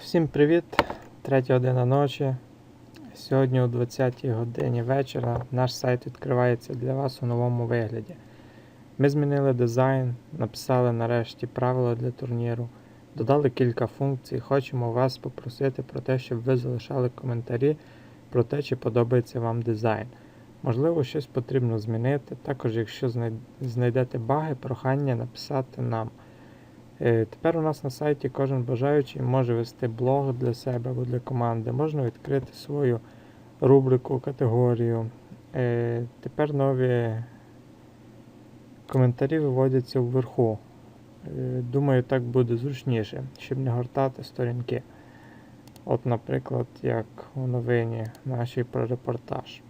Всім привіт! Третя година ночі. Сьогодні о 20-й годині вечора наш сайт відкривається для вас у новому вигляді. Ми змінили дизайн, написали нарешті правила для турніру, додали кілька функцій. Хочемо вас попросити про те, щоб ви залишали коментарі про те, чи подобається вам дизайн. Можливо, щось потрібно змінити. Також, якщо знайдете баги, прохання написати нам. Е, Тепер у нас на сайті кожен бажаючий може вести блог для себе або для команди. Можна відкрити свою рубрику, категорію. Е, Тепер нові коментарі виводяться вверху. Е, Думаю, так буде зручніше, щоб не гортати сторінки. От, наприклад, як у новині нашій про репортаж.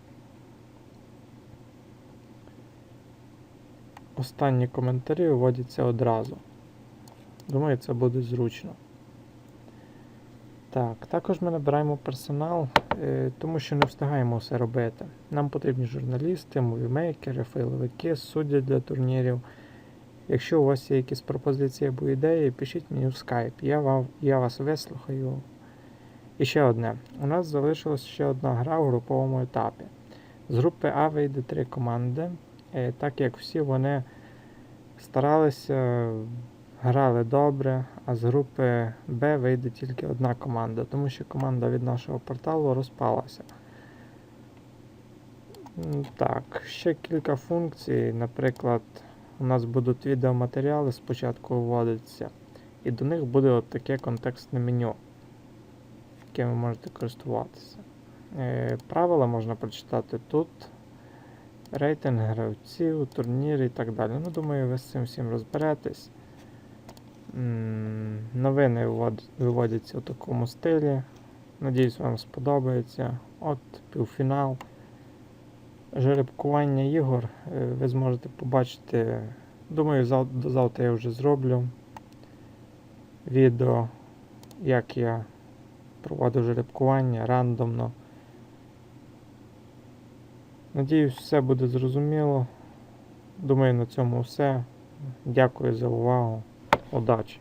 Останні коментарі виводяться одразу. Думаю, це буде зручно. Так, також ми набираємо персонал, е, тому що не встигаємо все робити. Нам потрібні журналісти, мувімейкери, фейловики, судді для турнірів. Якщо у вас є якісь пропозиції або ідеї, пишіть мені в Skype. Я, я вас вислухаю. І ще одне. У нас залишилась ще одна гра у груповому етапі. З групи А вийде три команди, е, так як всі вони старалися грали добре, а з групи Б вийде тільки одна команда, тому що команда від нашого порталу розпалася. Так, ще кілька функцій. Наприклад, у нас будуть відеоматеріали спочатку вводитися, і до них буде от таке контекстне меню, яким ви можете користуватися. Е, Правила можна прочитати тут. Рейтинг гравців, турніри і так далі. Ну, думаю, ви з цим всім розберетесь. Новини виводяться у такому стилі. Надіюсь, вам сподобається. От півфінал. Жеребкування ігор е, ви зможете побачити. Думаю, до завтра я вже зроблю відео, як я проводив жеребкування рандомно. Надіюсь, все буде зрозуміло. Думаю, на цьому все. Дякую за увагу. o dacie.